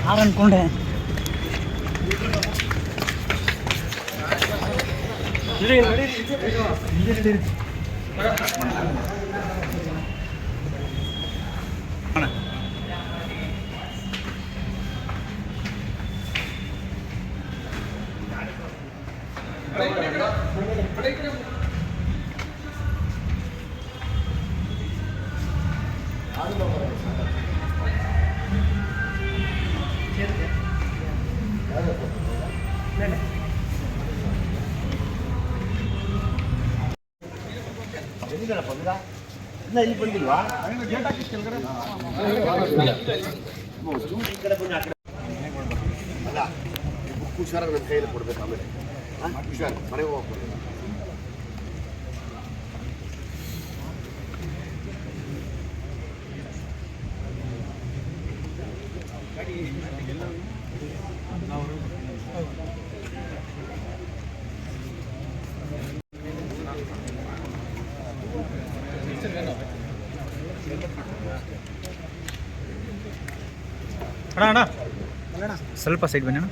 Car ಅನ್ಕೊಂಡೆ ಇಲ್ಲಿ. ಬಂದಿಲ್ವಾ ಅಲ್ಲ ಬುಕ್ಕು ಹುಷಾರಾಗಿ ನನ್ನ ಕೈಯಲ್ಲಿ ಕೊಡ್ಬೇಕು ಆಮೇಲೆ ಹುಷಾರು ಮನೆಗೆ ಹೋಗ್ಬೇಕು ಅಣ್ಣ ಅಣ್ಣ ಸ್ವಲ್ಪ ಸೈಡ್ ಬನ್ನಿ ಅಣ್ಣ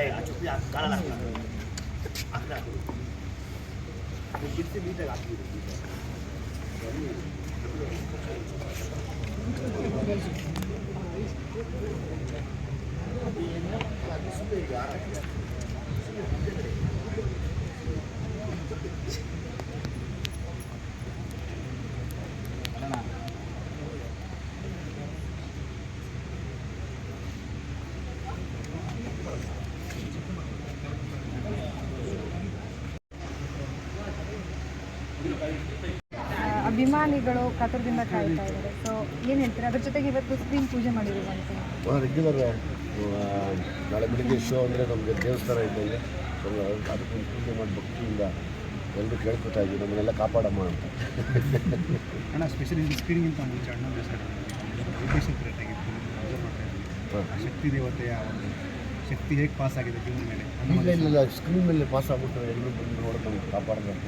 ಏಯ್ ಆ ಅಭಿಮಾನಿಗಳು ಕಾತರದಿಂದ ಕಾಯ್ತಾ ಇದ್ದಾರೆ. ಸೊ ಏನು ಹೇಳ್ತೀರಾ? ಅದ್ರ ಜೊತೆಗೆ ಇವತ್ತು ಸ್ಕ್ರೀನ್ ಪೂಜೆ ಮಾಡಿರುವಂತ ರೆಗ್ಯುಲರ್ ನಾಳೆ ಬೆಳಿಗ್ಗೆ ಶೋ ಅಂದರೆ ನಮಗೆ ದೇವಸ್ಥಾನ ಇದ್ದಂಗೆ ಅದಕ್ಕೊಂದು ಅದಕ್ಕೆ ಪೂಜೆ ಮಾಡಿ ಭಕ್ತಿಯಿಂದ ಎಲ್ಲರೂ ಕೇಳ್ಕೊತಾ ಇದ್ವಿ ನಮ್ಮನ್ನೆಲ್ಲ ಕಾಪಾಡಮ್ಮ ಅಂತ. ಅಣ್ಣ ಸ್ಪೆಷಲಿ ಸ್ಕ್ರೀನಿಗಿಂತ ಮುಂಚೆ ಅಣ್ಣ ಶಕ್ತಿ ದೇವತೆಯ ಒಂದು ಶಕ್ತಿ ಹೇಗೆ ಪಾಸ್ ಆಗಿದೆ ಜೀವನ ಮೇಲೆ? ಇಲ್ಲ ಇಲ್ಲ ಸ್ಕ್ರೀನ್ ಮೇಲೆ ಪಾಸ್ ಆಗ್ಬಿಟ್ಟು ಎಲ್ಲರೂ ಬಂದು ನೋಡೋದು ನಮ್ಗೆ ಕಾಪಾಡೋದಂತ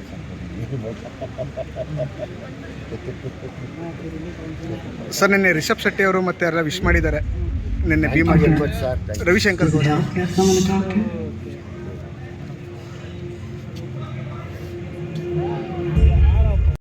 ಸರ್ ನಿನ್ನೆ ರಿಷಬ್ ಶೆಟ್ಟಿ ಅವರು ಮತ್ತೆ ಯಾರ ವಿಶ್ ಮಾಡಿದ್ದಾರೆ. ನಿನ್ನೆ ಭೀಮಾ ಸರ್ ರವಿಶಂಕರ್ ಗೌಡ.